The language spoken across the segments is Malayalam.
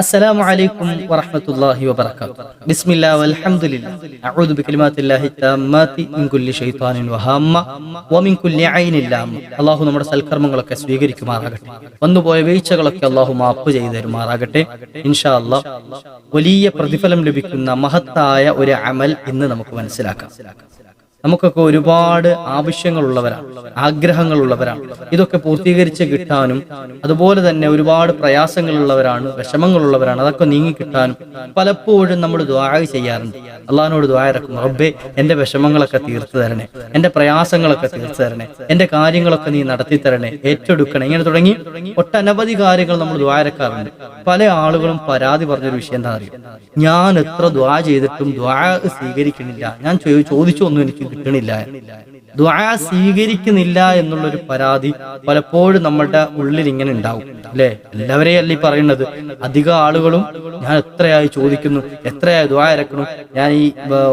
السلام عليكم ورحمة الله وبركاته بسم الله والحمد لله أعوذ بكلمات الله التامات من كل شيطان وهامة ومن كل عين لامة അള്ളാഹു നമ്മുടെ സൽക്കർമ്മങ്ങളൊക്കെ സ്വീകരിക്കുമാറാകട്ടെ വന്നുപോയ വീഴ്ചകളൊക്കെ അള്ളാഹു മാപ്പ് ചെയ്തു തരുമാറാകട്ടെ ഇൻഷാ അള്ളാഹ് വലിയ പ്രതിഫലം ലഭിക്കുന്ന മഹത്തായ ഒരു അമൽ ഇന്ന് നമുക്ക് മനസ്സിലാക്കാം നമുക്കൊക്കെ ഒരുപാട് ആവശ്യങ്ങളുള്ളവരാണ് ആഗ്രഹങ്ങളുള്ളവരാണ്. ഇതൊക്കെ പൂർത്തീകരിച്ച് കിട്ടാനും അതുപോലെ തന്നെ ഒരുപാട് പ്രയാസങ്ങളുള്ളവരാണ് വിഷമങ്ങളുള്ളവരാണ് അതൊക്കെ നീങ്ങി കിട്ടാനും പലപ്പോഴും നമ്മൾ ദ്വായ ചെയ്യാറുണ്ട്. അള്ളഹാനോട് ദ്വാരക്കും റബ്ബേ എന്റെ വിഷമങ്ങളൊക്കെ തീർത്തു തരണേ എന്റെ പ്രയാസങ്ങളൊക്കെ തീർത്തു തരണേ എന്റെ കാര്യങ്ങളൊക്കെ നീ നടത്തി തരണേ ഏറ്റെടുക്കണേ. ഇങ്ങനെ തുടങ്ങി ഒട്ടനവധി കാര്യങ്ങൾ നമ്മൾ ദ്വാരക്കാറുണ്ട് പല ആളുകളും പരാതി പറഞ്ഞൊരു വിഷയം എന്താ അറിയാം ഞാൻ എത്ര ദ്വാ ചെയ്തിട്ടും ദ്വാ സ്വീകരിക്കുന്നില്ല. ഞാൻ ചോദിച്ചു ഒന്നും എനിക്ക് കിട്ടണില്ല. ദ്വാ സ്വീകരിക്കുന്നില്ല എന്നുള്ളൊരു പരാതി പലപ്പോഴും നമ്മളുടെ ഉള്ളിൽ ഇങ്ങനെ ഉണ്ടാവും അല്ലെ? എല്ലാവരെയും അല്ല ഈ പറയുന്നത്? അധിക ആളുകളും ഞാൻ എത്രയായി ചോദിക്കുന്നു എത്രയായി ദ്വാ ഇറക്കണം ഞാൻ ഈ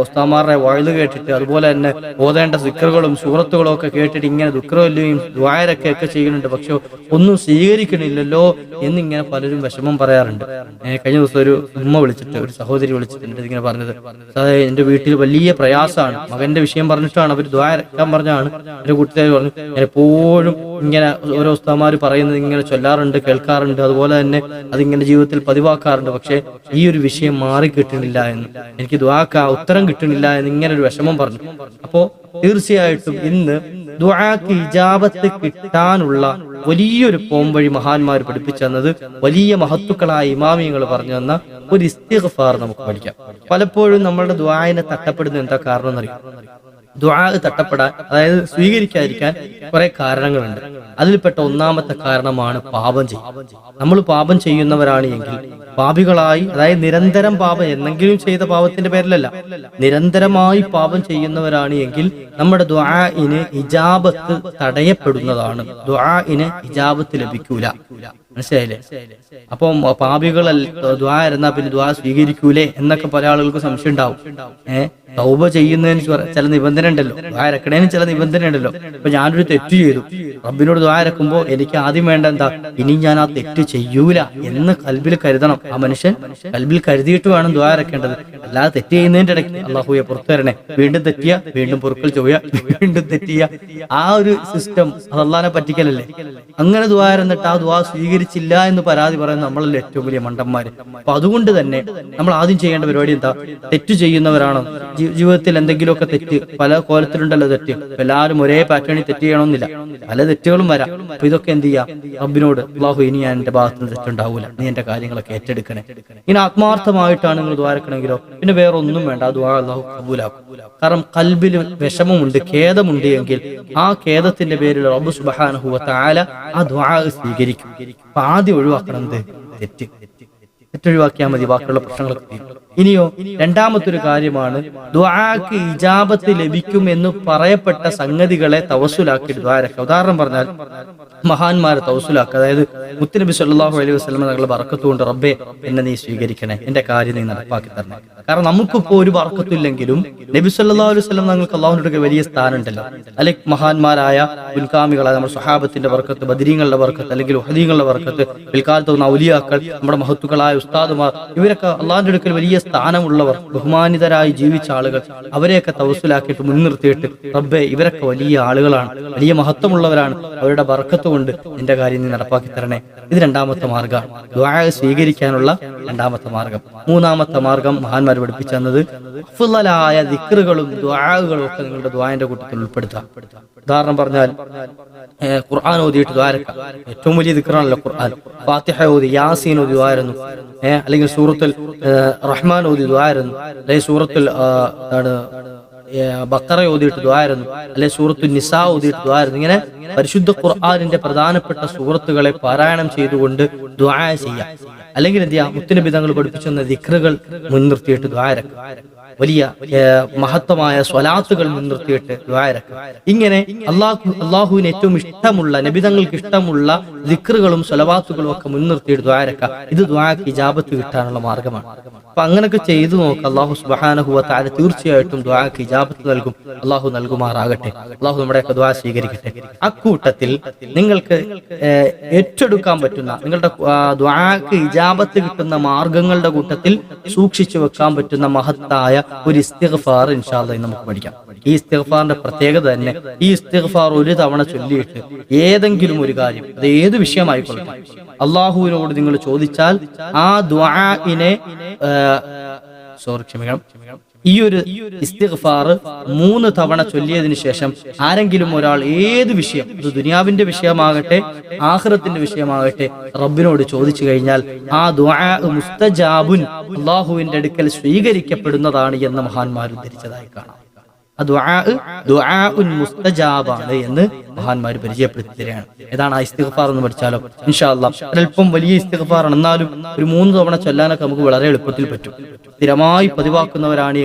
ഉസ്താമാരുടെ വഴുത് കേട്ടിട്ട് അതുപോലെ തന്നെ ഓതേണ്ട സിക്കറുകളും സൂറത്തുകളും ഒക്കെ കേട്ടിട്ട് ഇങ്ങനെ ദുഃഖരവല്ലും ദ്വായരൊക്കെ ഒക്കെ ചെയ്യുന്നുണ്ട്. പക്ഷെ ഒന്നും സ്വീകരിക്കണില്ലല്ലോ എന്നിങ്ങനെ പലരും വിഷമം പറയാറുണ്ട്. കഴിഞ്ഞ ദിവസം ഒരു ഉമ്മ വിളിച്ചിട്ട് ഒരു സഹോദരി വിളിച്ചിട്ട് ഇങ്ങനെ പറഞ്ഞത്. എന്റെ വീട്ടിൽ വലിയ പ്രയാസമാണ്. മകന്റെ വിഷയം പറഞ്ഞിട്ടാണ് അവർ പറഞ്ഞാണ് എന്റെ കൂട്ടുകാർ പറഞ്ഞു. എപ്പോഴും ഇങ്ങനെ ഓരോ ഉസ്താമാർ പറയുന്നത് ഇങ്ങനെ ചൊല്ലാറുണ്ട് കേൾക്കാറുണ്ട് അതുപോലെ തന്നെ അതിങ്ങനെ ജീവിതത്തിൽ പതിവാക്കാറുണ്ട്. പക്ഷേ ഈ ഒരു വിഷയം മാറി കിട്ടുന്നില്ല എന്ന് എനിക്ക് ദ്വാക്ക ഉത്തരം കിട്ടുന്നില്ല എന്ന് ഇങ്ങനെ ഒരു വിഷമം പറഞ്ഞു. അപ്പോ തീർച്ചയായിട്ടും ഇന്ന് ദ്വാക്ക് ഇജാബത്ത് കിട്ടാനുള്ള വലിയൊരു പോംവഴി മഹാന്മാർ പഠിപ്പിച്ചു തന്നത് വലിയ മഹത്തുക്കളായ ഇമാമിയങ്ങൾ പറഞ്ഞു തന്ന ഒരു ഇസ്തിഗ്ഫാർ നമുക്ക് പഠിക്കാം. പലപ്പോഴും നമ്മളുടെ ദ്വായനെ തട്ടപ്പെടുന്ന എന്താ കാരണം എന്നറിയാം ദ്വാ തട്ടപ്പെടാൻ അതായത് സ്വീകരിക്കാതിരിക്കാൻ കുറെ കാരണങ്ങളുണ്ട്. അതിൽപ്പെട്ട ഒന്നാമത്തെ കാരണമാണ് പാപം ചെയ്യും നമ്മൾ പാപം ചെയ്യുന്നവരാണ് എങ്കിൽ പാപികളായി അതായത് നിരന്തരം പാപം എന്തെങ്കിലും ചെയ്ത പാപത്തിന്റെ പേരിലല്ല നിരന്തരമായി പാപം ചെയ്യുന്നവരാണ് എങ്കിൽ നമ്മുടെ ദ്വാഇന് ഇജാബത്ത് തടയപ്പെടുന്നതാണ്. ദ്വാഇന് ഇജാബത്ത് ലഭിക്കൂല. മനസ്സിലായില്ലേ? അപ്പം പാപികളല്ല ദ്വാ ഇരുന്നാ പിന്നെ ദ്വാ സ്വീകരിക്കൂലേ എന്നൊക്കെ പല ആളുകൾക്ക് സംശയം ഉണ്ടാവും. ഏഹ് തൗബ ചെയ്യുന്നതിന് ചില നിബന്ധന ഉണ്ടല്ലോ ദ്വാ ചില നിബന്ധന ഉണ്ടല്ലോ അപ്പൊ ഞാനൊരു തെറ്റ് ചെയ്തു. റബ്ബിനോട് ദ്വാ എനിക്ക് ആദ്യം വേണ്ട എന്താ? ഇനി ഞാൻ ആ തെറ്റ് ചെയ്യൂല എന്ന് കൽബിൽ കരുതണം. ആ മനുഷ്യൻ കൽബിൽ കരുതിയിട്ട് വേണം ദ്വാ അല്ലാതെ തെറ്റ് ചെയ്യുന്നതിന്റെ ഇടയ്ക്ക് അള്ളാഹുയെ പുറത്തു തരണേ വീണ്ടും തെറ്റിയ വീണ്ടും പൊറുക്കൽ ചോയ വീണ്ടും തെറ്റിയ. ആ ഒരു സിസ്റ്റം അത് പറ്റിക്കലല്ലേ? അങ്ങനെ ദ്വാ എന്നിട്ട് ആ ദ്വാ സ്വീകരിച്ചില്ല എന്ന് പരാതി പറയുന്ന നമ്മളല്ലേ ഏറ്റവും വലിയ മണ്ടന്മാര്. അപ്പൊ അതുകൊണ്ട് തന്നെ നമ്മൾ ആദ്യം ചെയ്യേണ്ട പരിപാടി എന്താ? തെറ്റ് ചെയ്യുന്നവരാണോ. ജീവിതത്തിൽ എന്തെങ്കിലുമൊക്കെ തെറ്റ് പല കോലത്തിലുണ്ടല്ലോ തെറ്റ്. എല്ലാവരും ഒരേ പാറ്റേണിൽ തെറ്റ് ചെയ്യണമെന്നില്ല. പല തെറ്റുകളും വരാം. അപ്പൊ ഇതൊക്കെ എന്ത് ചെയ്യാം? റബ്ബിനോട് അള്ളാഹു ഇനി ഞാൻ എന്റെ ഭാഗത്ത് നിന്ന് തെറ്റുണ്ടാവൂല. നീ എന്റെ കാര്യങ്ങളൊക്കെ ഏറ്റെടുക്കണേ. ഇനി ആത്മാർത്ഥമായിട്ടാണ് നിങ്ങൾ ദ്വാരക്കണമെങ്കിലോ? പിന്നെ വേറെ ഒന്നും വേണ്ട അത് അള്ളാഹു കബൂലാക്കും. കാരണം കൽബിൽ വിഷമമുണ്ട് ഖേദമുണ്ട് എങ്കിൽ ആ ഖേദത്തിന്റെ പേരിൽ റബ്ബ് സുബഹാനഹുവ താല ആ ദ്വാ സ്വീകരിക്കും. അപ്പൊ ആദ്യം ഒഴിവാക്കണം എന്ത് തെറ്റ്. തെറ്റൊഴിവാക്കിയാൽ മതി ബാക്കിയുള്ള പ്രശ്നങ്ങളൊക്കെ. ഇനിയോ രണ്ടാമത്തൊരു കാര്യമാണ് ദ്വാക്ക് ഇജാബത്ത് ലഭിക്കും എന്ന് പറയപ്പെട്ട സംഗതികളെ തവസുലാക്കി ദ്വാരക്ക. ഉദാഹരണം പറഞ്ഞാൽ മഹാന്മാരെ തവസുലാക്കുക അതായത് മുത്തുനബി സല്ലാഹു അലൈഹി വസ്ലമ തങ്ങളുടെ വറക്കത്തുകൊണ്ട് റബ്ബെ എന്നെ നീ സ്വീകരിക്കണേ എന്റെ കാര്യം നീ നടപ്പാക്കി തരണം. കാരണം നമുക്കിപ്പോ ഒരു വറക്കത്തില്ലെങ്കിലും നബി സല്ലാ അലൈഹി വസ്ലം തങ്ങൾക്ക് അള്ളാഹുവിന്റെ വലിയ സ്ഥാനം ഉണ്ടല്ലോ അല്ലെങ്കിൽ മഹാന്മാരായ ഉൽക്കാമികളായ നമ്മുടെ സ്വഹാബത്തിന്റെ ബർക്കത്ത് ബദിരീങ്ങളുടെ ബർക്കത്ത് അല്ലെങ്കിൽ ഉഹദീങ്ങളുടെ ബർക്കത്ത് പിൽക്കാലത്ത് വന്ന ഔലിയാക്കൾ നമ്മുടെ മഹത്തുക്കളായ ഉസ്താദുമാർ ഇവരൊക്കെ അള്ളാഹിന്റെ അടുക്കൽ വലിയ സ്ഥാനമുള്ളവർ ബഹുമാനിതരായി ജീവിച്ച ആളുകൾ. അവരെയൊക്കെ തവസുലാക്കിയിട്ട് മുൻനിർത്തിയിട്ട് റബ്ബെ ഇവരൊക്കെ വലിയ ആളുകളാണ് വലിയ മഹത്വമുള്ളവരാണ്. അവരുടെ ബർക്കത്ത് കൊണ്ട് എന്റെ കാര്യം നീ നടപ്പാക്കി തരണേ. ഇത് രണ്ടാമത്തെ മാർഗം ദ്വായ സ്വീകരിക്കാനുള്ള രണ്ടാമത്തെ മാർഗം മൂന്നാമത്തെ മാർഗം മഹാന്മാർ പഠിപ്പിച്ചു തന്നത് അഫ്ളലായ ദിക്റുകളും ദ്വാകളും ഒക്കെ നിങ്ങളുടെ ദ്വായന്റെ കൂട്ടത്തിൽ ഉൾപ്പെടുത്താം. ഉദാഹരണം പറഞ്ഞാൽ ഖുർആൻ ഓതിയിട്ട് ദ്വാരക്ക ഏറ്റവും വലിയ ദിക്റാണല്ലോ ഖുർആൻ. ഫാത്തിഹ ഓതി യാസീൻ ഓതി ദ്വാരുന്നു അല്ലെങ്കിൽ സൂറത്തിൽ റഹ്മാൻ ഓതി ദ്വാരുന്നു അല്ലെങ്കിൽ സൂറത്തിൽ എന്താണ് ബക്കറ ഓതിയിട്ട് ദ്വാരുന്നു അല്ലെങ്കിൽ സൂറത്തുൽ നിസാ ഓതിയിട്ട് ദ്വാരുന്നു ഇങ്ങനെ പരിശുദ്ധ ഖുർആാനിന്റെ പ്രധാനപ്പെട്ട സൂറത്തുകളെ പാരായണം ചെയ്തുകൊണ്ട് ദ്വായ ചെയ്യാം. അല്ലെങ്കിൽ എന്ത് ചെയ്യാം? മുത്തുനബിതങ്ങൾ പഠിപ്പിച്ചുന്ന ദിക്റുകൾ മുൻനിർത്തിയിട്ട് ദ്വാരക്ക വലിയ മഹത്വമായ സ്വലാത്തുകൾ മുൻനിർത്തിയിട്ട് ദ്വാരക്ക ഇങ്ങനെ അള്ളാഹു അള്ളാഹുവിന് ഏറ്റവും ഇഷ്ടമുള്ള നബിതങ്ങൾക്ക് ഇഷ്ടമുള്ള ദിക്റുകളും സ്വലവാത്തുകളും ഒക്കെ മുൻനിർത്തിയിട്ട് ദ്വാരക്ക ഇത് ദ്വാക്ക് ഇജാബത്ത് കിട്ടാനുള്ള മാർഗമാണ് അപ്പൊ അങ്ങനൊക്കെ ചെയ്തു നോക്ക് അള്ളാഹു സുബാനഹുവ താര തീർച്ചയായിട്ടും ദ്വാക്ക് ഇജാബത്ത് നൽകും. അള്ളാഹു നൽകുമാറാകട്ടെ. അള്ളാഹു നമ്മുടെയൊക്കെ ദ്വാ സ്വീകരിക്കട്ടെ. അക്കൂട്ടത്തിൽ നിങ്ങൾക്ക് ഏറ്റെടുക്കാൻ പറ്റുന്ന നിങ്ങളുടെ ദ്വാക്ക് ഇജാബത്ത് കിട്ടുന്ന മാർഗങ്ങളുടെ കൂട്ടത്തിൽ സൂക്ഷിച്ചു വെക്കാൻ പറ്റുന്ന മഹത്തായ ഒരു ഇസ്തിഗ്ഫാർ ഇൻഷാല്ല നമുക്ക് പഠിക്കാം. ഈ ഇസ്തിഗ്ഫാറിന്റെ പ്രത്യേകത തന്നെ ഈ ഇസ്തിഗ്ഫാർ ഒരു തവണ ചൊല്ലിയിട്ട് ഏതെങ്കിലും ഒരു കാര്യം അത് ഏത് വിഷയമായിക്കൊള്ളട്ടെ അള്ളാഹുവിനോട് നിങ്ങൾ ചോദിച്ചാൽ ആ ദ്വാഇനെ സോറി ക്ഷമിക്കണം. ഈ ഒരു ഇസ്തിഗ്ഫാർ മൂന്ന് തവണ ചൊല്ലിയതിനു ശേഷം ആരെങ്കിലും ഒരാൾ ഏത് വിഷയം അത് ദുനിയാവിന്റെ വിഷയമാകട്ടെ ആഹ്റത്തിന്റെ വിഷയമാകട്ടെ റബ്ബിനോട് ചോദിച്ചു കഴിഞ്ഞാൽ ആ ദുആ മുസ്തജാബുൻ അള്ളാഹുവിന്റെ അടുക്കൽ സ്വീകരിക്കപ്പെടുന്നതാണ് എന്ന് മഹാന്മാർ ഉദ്ധരിച്ചതായി കാണാം. മുസ്തജാബാണ് എന്ന് മഹാന്മാർ പരിചയപ്പെടുത്തി ഏതാണ് ആ ഇസ്തിഗഫാർ എന്ന് പഠിച്ചാലോ? ഇൻഷാ അല്ലാ ഒരല്പം വലിയ ഇസ്തിഗ്ഫാറാണ്. എന്നാലും ഒരു മൂന്ന് തവണ ചൊല്ലാനൊക്കെ നമുക്ക് വളരെ എളുപ്പത്തിൽ പറ്റും. സ്ഥിരമായി പതിവാക്കുന്നവരാണ്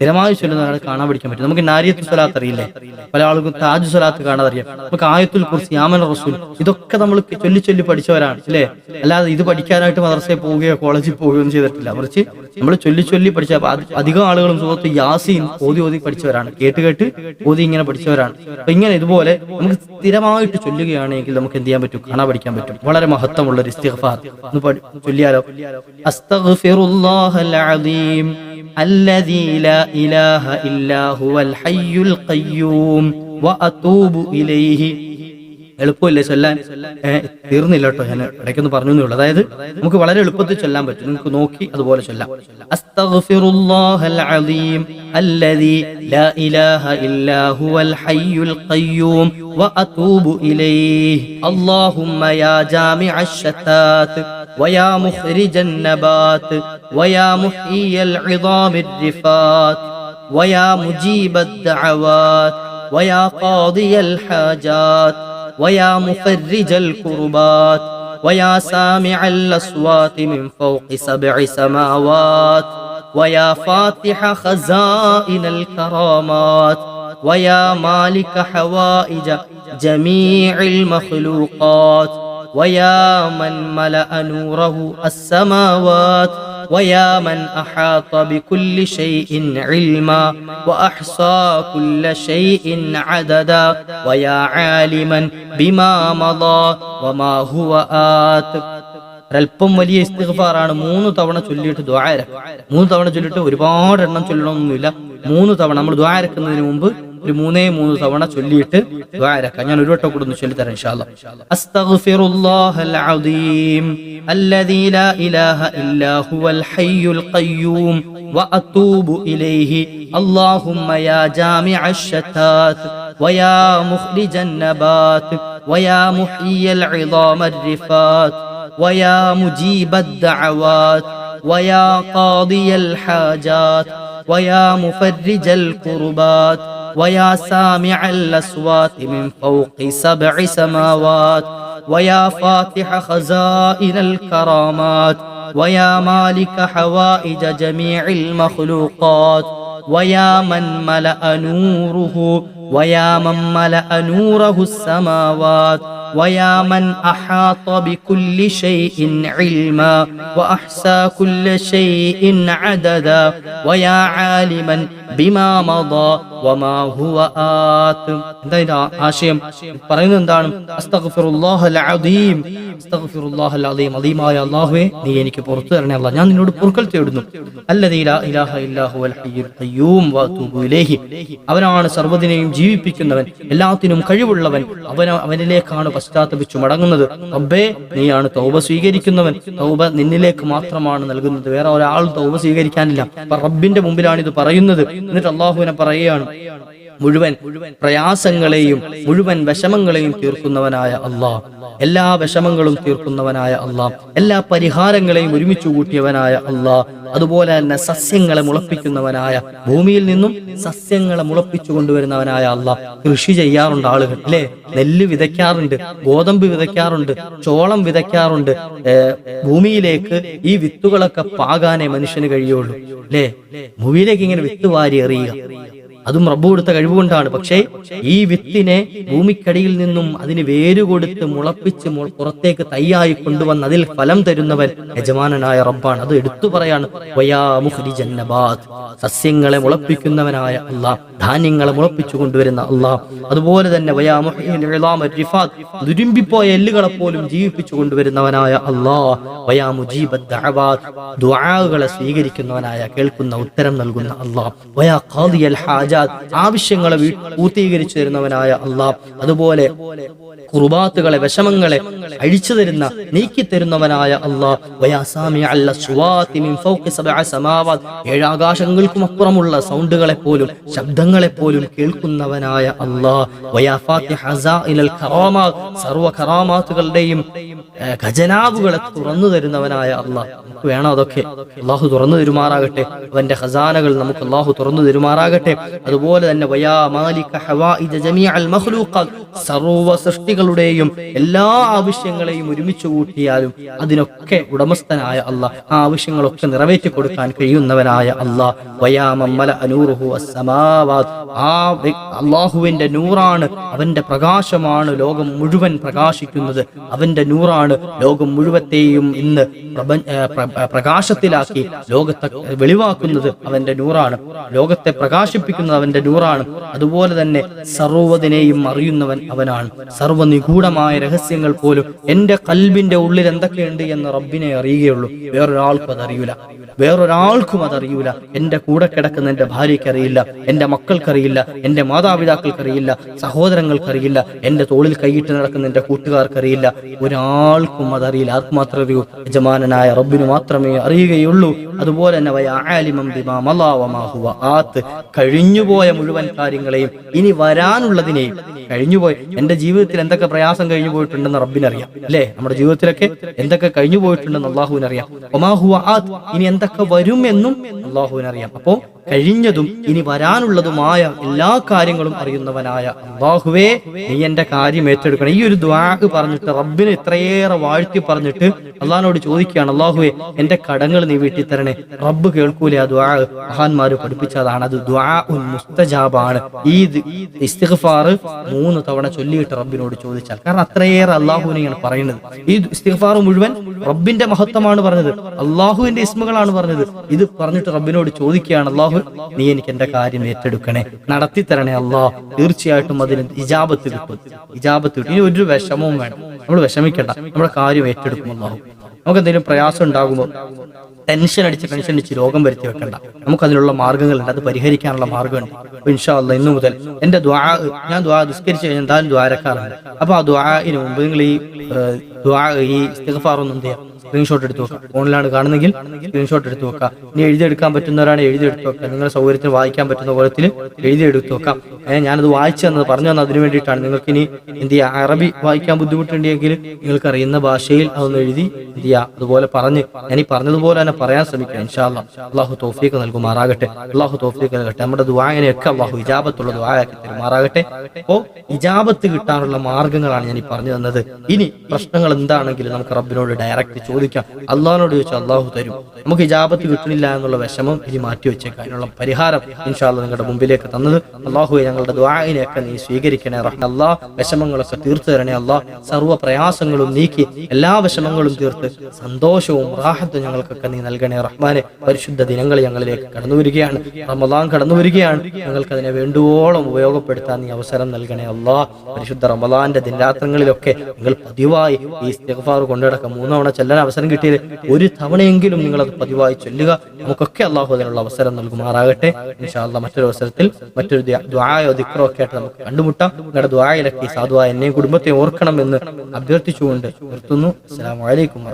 എങ്കിലോ ചൊല്ലുന്ന ഒരാൾ കാണാൻ പഠിക്കാൻ പറ്റും. നമുക്ക് നാരിയത്തു സ്വലാത്ത് അറിയില്ലേ? പല ആൾക്കും താജ് സ്വലാത്ത് കാണാൻ അറിയാം നമുക്ക് ആയത്തുൽ കുറിച്ച് യാമൻ റസൂൽ ഇതൊക്കെ നമ്മൾ ചൊല്ലി ചൊല്ലി പഠിച്ചവരാണ് അല്ലേ? അല്ലാതെ ഇത് പഠിക്കാനായിട്ട് മദ്രസയിൽ പോവുകയോ കോളേജിൽ പോവുകയോ ചെയ്തിട്ടില്ല. മറിച്ച് നമ്മൾ ചൊല്ലി ചൊല്ലി പഠിച്ച അധികം ആളുകളും സുഹൃത്ത് യാസീൻ ഓതി ഓതി പഠിച്ചവരാണ്. കേട്ട് കേട്ട് ഓതി ഇങ്ങനെ പഠിച്ചവരാണ്. അപ്പൊ ഇങ്ങനെ ഇതുപോലെ നമുക്ക് സ്ഥിരമായിട്ട് ചൊല്ലുകയാണെങ്കിൽ നമുക്ക് എന്ത് ചെയ്യാൻ പറ്റും? കാണാൻ പഠിക്കാൻ പറ്റും. വളരെ മഹത്വമുള്ള ഒരു ഇസ്തിഗ്ഫാർ. ഒന്ന് ചൊല്ലിയാലോ? അസ്തഗ്ഫിറുല്ലാഹൽ അലീം الذي لا إله إلا هو الحي القيوم وأتوب إليه എളുപ്പമില്ലേ ചൊല്ലാൻ ഏ, തീർന്നില്ല കേട്ടോ ഞാൻ ഇടയ്ക്കൊന്ന് പറഞ്ഞു എന്നേ ഉള്ളൂ അതായത് നമുക്ക് വളരെ എളുപ്പത്തിൽ ചൊല്ലാൻ പറ്റും നിങ്ങൾക്ക് നോക്കി അതുപോലെ ചൊല്ലാം അസ്തഗ്ഫിറുല്ലാഹൽ അലീം الذي لا إله إلا هو الحي القيوم وأتوب إليه اللهم يا جامع الشتات ويا مخرج النبات ويا محيي العظام الرفات ويا مجيب الدعوات ويا قاضي الحاجات ويا مفرج الكربات ويا سامع الأصوات من فوق سبع سماوات ويا فاتح خزائن الكرامات ويا مالك حوائج جميع المخلوقات. ويا من ملأ نوره السماوات ويا من أحاط بكل شيء علما وأحصى كل شيء عددا ويا عالما بما مضى وما هو آت ഒരല്പം വലിയ ഇസ്തിഗ്ഫാറാണ് മൂന്ന് തവണ ചൊല്ലിയിട്ട് ദ്വാര മൂന്ന് തവണ ചൊല്ലിയിട്ട് ഒരുപാട് എണ്ണം ചൊല്ലണമെന്നൊന്നുമില്ല മൂന്ന് തവണ നമ്മൾ ദ്വാരക്കുന്നതിന് മുമ്പ് ഒരു മൂന്നേ മൂന്ന് തവണ ചൊല്ലിയിട്ട് ദ്വാരക്കാം ഞാൻ ഒരു വട്ടം കൂടെ ഒന്ന് ചൊല്ലിത്തരാം ഇൻഷാല്ല അസ്തഗ്ഫിറുല്ലാഹൽ അദീം الذي لا إله إلا هو الحي القيوم وأتوب إليه اللهم يا جامع الشتات ويا مخرج النبات ويا محيي العظام الرفات ويا مجيب الدعوات ويا قاضي الحاجات ويا مفرج الكربات ويا سامع الأصوات من فوق سبع سماوات ويا فاتح خزائن الكرامات ويا مالك حوائج جميع المخلوقات ويا من ملأ نوره ويا من ملأ نوره السماوات. ويا من أحاط بكل شيء علما وأحصى كل شيء عددا ويا عالما بما مضى وما هو آت എന്താ ഇതിന്റെ ആ- ആശയം പറയുന്നത് എന്താണ് അസ്തഗ്ഫിറുല്ലാഹൽ അദീം അസ്തഗ്ഫിറുല്ലാഹൽ അദീം അദീമായ അല്ലാഹുവേ നീ എനിക്ക് പുറത്തു തരണേ അല്ലാ ഞാൻ നിന്നോട് പൊറുക്കൽ തേടുന്നു അല്ലദീ ലാ ഇലാഹ ഇല്ലാഹു വൽ ഹയ്യുൽ ഖയ്യൂം വഅതൂബു ഇലൈഹി അവനാണ് സർവ്വതിനെയും ജീവിപ്പിക്കുന്നവൻ എല്ലാത്തിനും കഴിവുള്ളവൻ അവൻ അവനിലേക്കാണ് പശ്ചാത്തപിച്ചു മടങ്ങുന്നത്. റബ്ബേ നീയാണ് തൗബ സ്വീകരിക്കുന്നവൻ. തൗബ നിന്നിലേക്ക് മാത്രമാണ് നൽകുന്നത്. വേറെ ഒരാൾ തൗബ സ്വീകരിക്കാനില്ല. റബ്ബിന്റെ മുമ്പിലാണ് ഇത് പറയുന്നത്. എന്നിട്ട് അള്ളാഹുവിനെ പറയുകയാണ്. മുഴുവൻ പ്രയാസങ്ങളെയും മുഴുവൻ വിഷമങ്ങളെയും തീർക്കുന്നവനായ അള്ളാഹ്. എല്ലാ വിഷമങ്ങളും തീർക്കുന്നവനായ അള്ളാഹ്. എല്ലാ പരിഹാരങ്ങളെയും ഒരുമിച്ച് കൂട്ടിയവനായ അള്ളാഹ്. അതുപോലെ തന്നെ സസ്യങ്ങളെ മുളപ്പിക്കുന്നവനായ ഭൂമിയിൽ നിന്നും സസ്യങ്ങളെ മുളപ്പിച്ചു കൊണ്ടുവരുന്നവനായ അള്ളാഹ്. കൃഷി ചെയ്യാറുണ്ട് ആളുകൾ അല്ലേ? നെല്ല് വിതയ്ക്കാറുണ്ട് ഗോതമ്പ് വിതയ്ക്കാറുണ്ട് ചോളം വിതയ്ക്കാറുണ്ട്. ഭൂമിയിലേക്ക് ഈ വിത്തുകളൊക്കെ പാകാനേ മനുഷ്യന് കഴിയുള്ളൂ അല്ലേ? ഭൂമിയിലേക്ക് ഇങ്ങനെ വിത്ത് വാരി എറിയുക. അതും റബ്ബ് കൊടുത്ത കഴിവുകൊണ്ടാണ്. പക്ഷേ ഈ വിത്തിനെ ഭൂമിക്കടിയിൽ നിന്നും അതിന് വേര് കൊടുത്ത് മുളപ്പിച്ച് പുറത്തേക്ക് തയ്യായി കൊണ്ടുവന്ന് അതിൽ ഫലം തരുന്നവൻ യജമാനനായ റബ്ബാണ്. അത് എടുത്തു പറയാണ്. സസ്യങ്ങളെ മുളപ്പിക്കുന്നവനായ അള്ളാഹ് ധാന്യങ്ങളെ മുളപ്പിച്ചു കൊണ്ടുവരുന്ന അള്ളാഹ് അതുപോലെ തന്നെ ദുരുമ്പിപ്പോയ എല്ലുകളെ പോലും ജീവിപ്പിച്ചു കൊണ്ടുവരുന്നവനായ അള്ളാഹ് വയാ ദുആകളെ സ്വീകരിക്കുന്നവനായ കേൾക്കുന്ന ഉത്തരം നൽകുന്ന അള്ളാഹ് ഖാദിയൽ ഹാജാത്ത് ആവശ്യങ്ങളെ പൂർത്തീകരിച്ചു തരുന്നവനായ അള്ളാഹ്. അതുപോലെ കുർബാത്തുകളെ വിഷമങ്ങളെ അഴിച്ചു തരുന്ന നീക്കി തരുന്നവനായ അള്ളാഹ് ഏഴാകാശങ്ങൾക്കും അപ്പുറമുള്ള സൗണ്ടുകളെ പോലും ശബ്ദങ്ങളെ പോലും കേൾക്കുന്നവനായ അള്ളാഹ് ഖറാമാത്തുകളുടെയും ഖജനാവുകളെ തുറന്നു തരുന്നവനായ അള്ളാഹ് നമുക്ക് വേണം അതൊക്കെ? അള്ളാഹു തുറന്നു തരുമാറാകട്ടെ. അവന്റെ ഖസാനകൾ നമുക്ക് അള്ളാഹു തുറന്നു തരുമാറാകട്ടെ. അതുപോലെ തന്നെ സർവ സൃഷ്ടികളുടെയും എല്ലാ ആവശ്യങ്ങളെയും ഒരുമിച്ച് കൂട്ടിയാലും അതിനൊക്കെ ഉടമസ്ഥനായ അല്ല ആ ആവശ്യങ്ങളൊക്കെ നിറവേറ്റി കൊടുക്കാൻ കഴിയുന്നവനായ മമ്മല അനൂറുഹു ആ അള്ളാഹുവിന്റെ നൂറാണ് അവന്റെ പ്രകാശമാണ് ലോകം മുഴുവൻ പ്രകാശിക്കുന്നത്. അവന്റെ നൂറാണ് ലോകം മുഴുവത്തെയും ഇന്ന് പ്രകാശത്തിലാക്കി ലോകത്തെ വെളിവാക്കുന്നത് അവന്റെ നൂറാണ്. ലോകത്തെ പ്രകാശിപ്പിക്കുന്നത് അവന്റെ നൂറാണ്. അതുപോലെ തന്നെ സർവതിനെയും അറിയുന്നവൻ അവനാണ്. സർവ നിഗൂഢമായ രഹസ്യങ്ങൾ പോലും എന്റെ കൽബിന്റെ ഉള്ളിൽ എന്തൊക്കെയുണ്ട് എന്ന് റബ്ബിനെ അറിയുകയുള്ളൂ. വേറൊരാൾക്കും അതറിയൂല. വേറൊരാൾക്കും അതറിയൂല. എന്റെ കൂടെ കിടക്കുന്ന എന്റെ ഭാര്യയ്ക്ക് അറിയില്ല എന്റെ മക്കൾക്കറിയില്ല. എന്റെ മാതാപിതാക്കൾക്കറിയില്ല. സഹോദരങ്ങൾക്കറിയില്ല. എന്റെ തോളിൽ കൈയിട്ട് നടക്കുന്ന എന്റെ കൂട്ടുകാർക്കറിയില്ല. ഒരാൾക്കും അതറിയില്ല. ആർക്ക് മാത്രമേ അറിയൂ യജമാനായ റബ്ബിന് മാത്രമേ അറിയുകയുള്ളൂ. അതുപോലെ തന്നെ ആത്ത് കഴിഞ്ഞുപോയ മുഴുവൻ കാര്യങ്ങളെയും ഇനി വരാനുള്ളതിനെയും കഴിഞ്ഞുപോയി എന്റെ ജീവിതത്തിൽ എന്തൊക്കെ പ്രയാസം കഴിഞ്ഞു പോയിട്ടുണ്ടെന്ന് റബ്ബിനറിയാം അല്ലേ? നമ്മുടെ ജീവിതത്തിലൊക്കെ എന്തൊക്കെ കഴിഞ്ഞു പോയിട്ടുണ്ടെന്ന് അള്ളാഹുവിനറിയാം. ഒമാ ഹുവ ആത്ത് ഇനി എന്തൊക്കെ വരും എന്നും അള്ളാഹുവിനറിയാം. അപ്പോ കഴിഞ്ഞതും ഇനി വരാനുള്ളതുമായ എല്ലാ കാര്യങ്ങളും അറിയുന്നവനായ അള്ളാഹുവേ നീ എന്റെ കാര്യം ഏറ്റെടുക്കണം. ഈ ഒരു ദ്വാഗ് പറഞ്ഞിട്ട് റബ്ബിനെ ഇത്രയേറെ വാഴ്ത്തി പറഞ്ഞിട്ട് അള്ളഹാനോട് ചോദിക്കുകയാണ് അള്ളാഹുവേ എന്റെ കടങ്ങൾ നീ വീട്ടിൽ തരണേ റബ്ബ് കേൾക്കൂലേ ആ ദ്വാ മഹാന്മാര് പഠിപ്പിച്ചതാണ് അത് ദ്വാ മുസ്തജാബാണ്. ഈ ഇസ്തിഗ്ഫാർ മൂന്ന് തവണ ചൊല്ലിയിട്ട് റബ്ബിനോട് ചോദിച്ചാൽ കാരണം അത്രയേറെ അള്ളാഹുവിനെയാണ് പറയുന്നത്. ഈ ഇസ്തിഗ്ഫാർ മുഴുവൻ റബ്ബിന്റെ മഹത്വമാണ് പറഞ്ഞത് അള്ളാഹുവിന്റെ ഇസ്മുകളാണ് പറഞ്ഞത്. ഇത് പറഞ്ഞിട്ട് റബ്ബിനോട് ചോദിക്കുകയാണ് അള്ളാഹു നീ എനിക്ക് എന്റെ കാര്യം ഏറ്റെടുക്കണേ നടത്തി തരണേ അള്ളാഹ് തീർച്ചയായിട്ടും അതിന് ഇജാബത്ത് കിട്ടും ഇജാബത്ത് കിട്ടും. ഇനി ഒരു വിഷമവും വേണം നമ്മൾ വിഷമിക്കണ്ട നമ്മുടെ കാര്യം ഏറ്റെടുക്കും അള്ളാഹു നമുക്ക് എന്തെങ്കിലും പ്രയാസം ഉണ്ടാകുമ്പോൾ ടെൻഷൻ അടിച്ച് ടെൻഷൻ അടിച്ച് രോഗം വരുത്തി വെക്കണ്ട. നമുക്ക് അതിനുള്ള മാർഗങ്ങളുണ്ട് അത് പരിഹരിക്കാനുള്ള മാർഗമുണ്ട് അപ്പൊ ഇൻഷാ അല്ല ഇന്നു മുതൽ എന്റെ ദ്വാ ഞാൻ ദ്വാ നിസ്കരിച്ച് കഴിഞ്ഞാൽ എന്തായാലും ദ്വാരക്കാറുണ്ട് അപ്പൊ ആ ദ്വാഇന് മുമ്പ് നിങ്ങൾ ഈ ഈ ഇസ്തിഗഫാറൊന്നും ചെയ്യാം? സ്ക്രീൻഷോട്ട് എടുത്ത് വെക്കുക ഫോണിലാണ് കാണുന്നെങ്കിൽ സ്ക്രീൻഷോട്ട് എടുത്ത് നോക്കാം ഇനി എഴുതിയെടുക്കാൻ പറ്റുന്നവരാണ് എഴുതിയെടുത്ത് നോക്കാം നിങ്ങളുടെ സൗകര്യത്തിന് വായിക്കാൻ പറ്റുന്ന കോലത്തിൽ എഴുതിയെടുത്ത് വെക്കാം. ഏഹ് ഞാനത് വായിച്ചു തന്നത് പറഞ്ഞു തന്നത് അതിനു വേണ്ടിയിട്ടാണ്. നിങ്ങൾക്ക് ഇനി എന്ത് അറബി വായിക്കാൻ ബുദ്ധിമുട്ടുണ്ടെങ്കിൽ നിങ്ങൾക്ക് അറിയുന്ന ഭാഷയിൽ അതൊന്ന് എഴുതി എന്ത് ചെയ്യാം? അതുപോലെ പറഞ്ഞ് ഞാൻ ഈ പറഞ്ഞതുപോലെ തന്നെ പറയാൻ ശ്രമിക്കാം ഇൻഷാല്ല അള്ളാഹു തോഫീക്ക് നൽകുമാറാകട്ടെ. അള്ളാഹു തോഫീക്ക് നൽകട്ടെ. നമ്മുടെ ദ്വായനെയൊക്കെ അള്ളാഹു ഇജാബത്തുള്ള ദ്വായാക്കി തരുമാറാകട്ടെ. അപ്പോ ഇജാബത്ത് കിട്ടാനുള്ള മാർഗങ്ങളാണ് ഞാൻ ഈ പറഞ്ഞു തന്നത്. ഇനി പ്രശ്നങ്ങൾ എന്താണെങ്കിലും നമുക്ക് റബ്ബിനോട് ഡയറക്റ്റ് ചോദിക്കാം. അള്ളാഹിനോട് ചോദിച്ചാൽ അള്ളാഹു തരും. നമുക്ക് ഇജാബത്ത് കിട്ടുന്നില്ല എന്നുള്ള വിഷമം ഇനി മാറ്റി വെച്ചേക്കാം. അതിനുള്ള പരിഹാരം ഇൻഷാല്ല നിങ്ങളുടെ മുമ്പിലേക്ക് തന്നത് അള്ളാഹുവെ ഞങ്ങളുടെ ദ്വായനെയൊക്കെ നീ സ്വീകരിക്കണേ അല്ലാ വിഷമങ്ങളൊക്കെ തീർത്തു തരണേ അല്ലാ സർവ പ്രയാസങ്ങളും നീക്കി എല്ലാ വിഷമങ്ങളും തീർത്ത് സന്തോഷവും റാഹത്തും ഞങ്ങൾക്കൊക്കെ നീ നൽകണേ റഹ്മാനെ. പരിശുദ്ധ ദിനങ്ങൾ ഞങ്ങളിലേക്ക് കടന്നു വരികയാണ്. റമദാൻ കടന്നു വരികയാണ്. ഞങ്ങൾക്ക് അതിനെ വേണ്ടുവോളം ഉപയോഗപ്പെടുത്താൻ നീ അവസരം നൽകണേ അല്ലാ പരിശുദ്ധ റമദാന്റെ ദിനരാത്രങ്ങളിലൊക്കെ നിങ്ങൾ പതിവായി ഈ ഇസ്തിഗ്ഫാർ കൊണ്ടടക്കം മൂന്നവണ ചെല്ലാൻ അവസരം കിട്ടിയത് ഒരു തവണയെങ്കിലും നിങ്ങൾ അത് പതിവായി ചൊല്ലുക. നമുക്കൊക്കെ അള്ളാഹു അതിനുള്ള അവസരം നൽകുമാറാകട്ടെ. ഇൻഷാല്ല മറ്റൊരു അവസരത്തിൽ മറ്റൊരു ദ്വായോ ദിക്റോ ഒക്കെ ആയിട്ട് നമുക്ക് കണ്ടുമുട്ടാം. നിങ്ങളുടെ ദ്വായയിലൊക്കെ സാധുവായ എന്നെയും കുടുംബത്തെ ഓർക്കണമെന്ന് അഭ്യർത്ഥിച്ചുകൊണ്ട് നിർത്തുന്നു. അസ്സാം വലൈക്കും